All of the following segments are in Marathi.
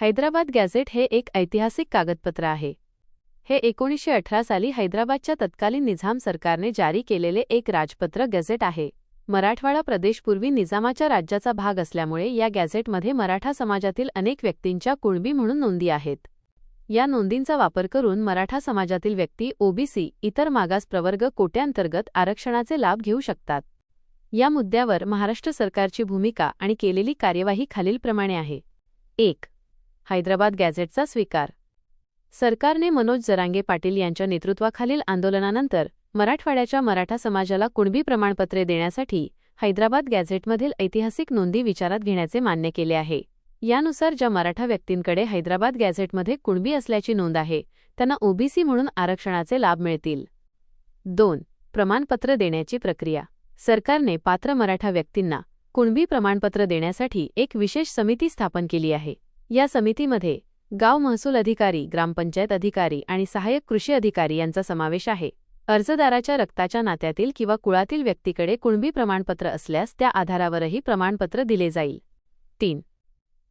हैदराबाद गॅझेट हे एक ऐतिहासिक कागदपत्र आहे. हे एकोणीसशे अठरा साली हैदराबादच्या तत्कालीन निझाम सरकारने जारी केलेले एक राजपत्र गॅझेट आहे. मराठवाडा प्रदेश पूर्वी निजामाच्या राज्याचा भाग असल्यामुळे या गॅझेटमध्ये मराठा समाजातील अनेक व्यक्तींच्या कुणबी म्हणून नोंदी आहेत. या नोंदींचा वापर करून मराठा समाजातील व्यक्ती ओबीसी इतर मागास प्रवर्ग कोट्यांतर्गत आरक्षणाचे लाभ घेऊ शकतात. या मुद्द्यावर महाराष्ट्र सरकारची भूमिका आणि केलेली कार्यवाही खालीलप्रमाणे आहे. एक हैदराबाद गॅझेटचा स्वीकार. सरकारने मनोज जरांगे पाटील यांच्या नेतृत्वाखालील आंदोलनानंतर मराठवाड्याच्या मराठा समाजाला कुणबी प्रमाणपत्रे देण्यासाठी हैदराबाद गॅझेटमधील ऐतिहासिक नोंदी विचारात घेण्याचे मान्य केले आहे. यानुसार ज्या मराठा व्यक्तींकडे हैदराबाद गॅझेटमध्ये कुणबी असल्याची नोंद आहे त्यांना ओबीसी म्हणून आरक्षणाचे लाभ मिळतील. दोन. प्रमाणपत्र देण्याची प्रक्रिया. सरकारने पात्र मराठा व्यक्तींना कुणबी प्रमाणपत्र देण्यासाठी एक विशेष समिती स्थापन केली आहे. या समितीमध्ये गाव महसूल अधिकारी ग्रामपंचायत अधिकारी आणि सहाय्यक कृषी अधिकारी यांचा समावेश आहे. अर्जदाराच्या रक्ताच्या नात्यातील किंवा कुळातील व्यक्तीकडे कुणबी प्रमाणपत्र असल्यास त्या आधारावरही प्रमाणपत्र दिले जाईल. तीन.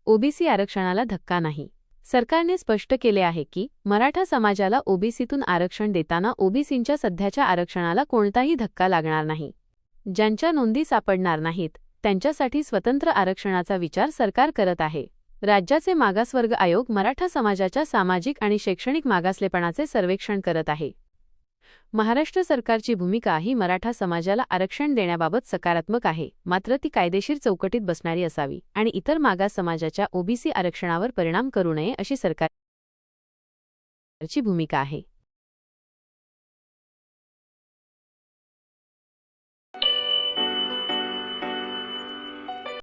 ओबीसी आरक्षणाला धक्का नाही. सरकारने स्पष्ट केले आहे की मराठा समाजाला ओबीसीतून आरक्षण देताना ओबीसींच्या सध्याच्या आरक्षणाला कोणताही धक्का लागणार नाही. ज्यांच्या नोंदी सापडणार नाहीत त्यांच्यासाठी स्वतंत्र आरक्षणाचा विचार सरकार करत आहे. राज्याचे मागासवर्ग आयोग मराठा समाजाच्या सामाजिक आणि शैक्षणिक मागासलेपणाचे सर्वेक्षण करत आहे. महाराष्ट्र सरकारची भूमिका ही मराठा समाजाला आरक्षण देण्याबाबत सकारात्मक आहे मात्र ती कायदेशीर चौकटीत बसणारी असावी आणि इतर मागास समाजाच्या ओबीसी आरक्षणावर परिणाम करू नये अशी सरकारची भूमिका आहे.